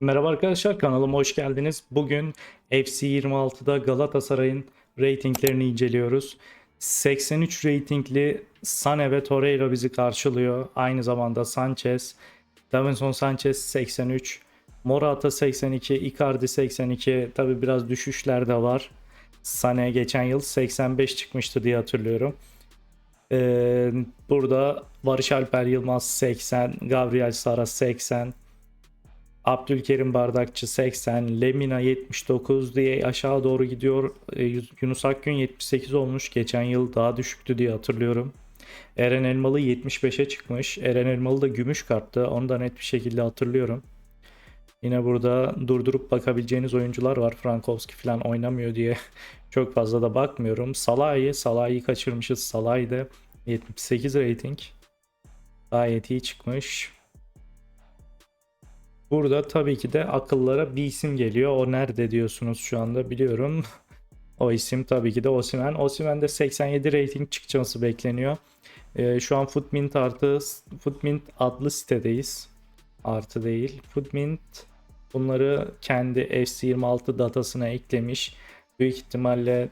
Merhaba arkadaşlar kanalıma hoş geldiniz. Bugün FC 26'da Galatasaray'ın ratinglerini inceliyoruz. 83 ratingli Sane ve Torreira bizi karşılıyor. Aynı zamanda Sanchez, Davinson Sanchez 83, Morata 82, Icardi 82. Tabi biraz düşüşler de var. Sane geçen yıl 85 çıkmıştı diye hatırlıyorum. Ee, burada Barış Alper Yılmaz 80, Gabriel Sara 80, Abdülkerim Bardakçı 80, Lemina 79 diye aşağı doğru gidiyor. E, Yunus Akgün 78 olmuş. Geçen yıl daha düşüktü diye hatırlıyorum. Eren Elmalı 75'e çıkmış. Eren Elmalı da gümüş karttı. Onu da net bir şekilde hatırlıyorum. Yine burada durdurup bakabileceğiniz oyuncular var. Frankowski falan oynamıyor diye çok fazla da bakmıyorum. Salah'ı, Salah'ı kaçırmışız. Salah'ı da 78 rating. Gayet iyi çıkmış. Burada tabii ki de akıllara bir isim geliyor. O nerede diyorsunuz şu anda biliyorum. o isim tabii ki de Osimhen. Osimhen'de 87 rating çıkması bekleniyor. Ee, şu an Footmint artı Footmint adlı sitedeyiz. Artı değil. Footmint bunları kendi FC26 datasına eklemiş. Büyük ihtimalle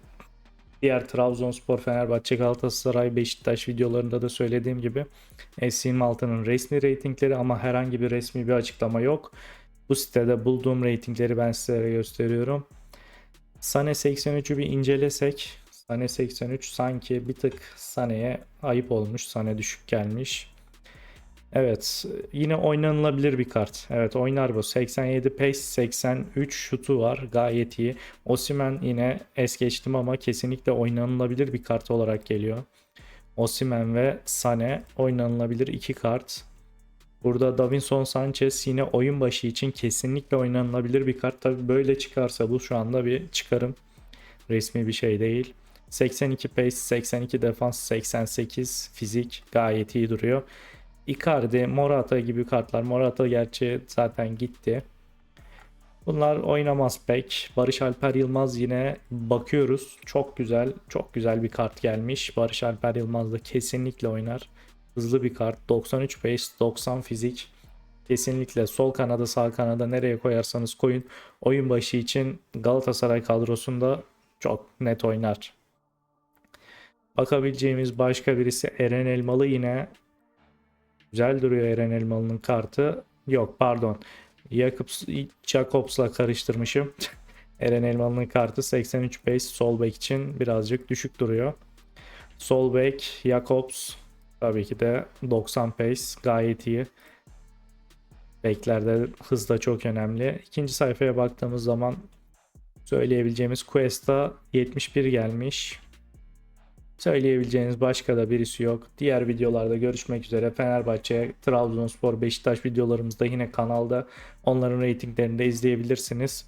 diğer Trabzonspor, Fenerbahçe, Galatasaray, Beşiktaş videolarında da söylediğim gibi S26'nın resmi reytingleri ama herhangi bir resmi bir açıklama yok. Bu sitede bulduğum reytingleri ben sizlere gösteriyorum. Sane 83'ü bir incelesek Sane 83 sanki bir tık Sane'ye ayıp olmuş. Sane düşük gelmiş. Evet yine oynanılabilir bir kart. Evet oynar bu. 87 pace 83 şutu var. Gayet iyi. Osimen yine es geçtim ama kesinlikle oynanılabilir bir kart olarak geliyor. Osimen ve Sane oynanılabilir iki kart. Burada Davinson Sanchez yine oyun başı için kesinlikle oynanılabilir bir kart. Tabi böyle çıkarsa bu şu anda bir çıkarım. Resmi bir şey değil. 82 pace, 82 defans, 88 fizik gayet iyi duruyor. Icardi, Morata gibi kartlar. Morata gerçi zaten gitti. Bunlar oynamaz pek. Barış Alper Yılmaz yine bakıyoruz. Çok güzel, çok güzel bir kart gelmiş. Barış Alper Yılmaz da kesinlikle oynar. Hızlı bir kart. 93 pace, 90 fizik. Kesinlikle sol kanada sağ kanada nereye koyarsanız koyun. Oyun başı için Galatasaray kadrosunda çok net oynar. Bakabileceğimiz başka birisi Eren Elmalı yine Güzel duruyor Eren Elmalı'nın kartı. Yok pardon. Jakobs, Jacobs'la karıştırmışım. Eren Elmalı'nın kartı 83 base sol bek için birazcık düşük duruyor. Sol bek Jakobs tabii ki de 90 pace gayet iyi. Beklerde hız da çok önemli. İkinci sayfaya baktığımız zaman söyleyebileceğimiz Quest'a 71 gelmiş. Söyleyebileceğiniz başka da birisi yok. Diğer videolarda görüşmek üzere. Fenerbahçe, Trabzonspor, Beşiktaş videolarımızda yine kanalda onların reytinglerini de izleyebilirsiniz.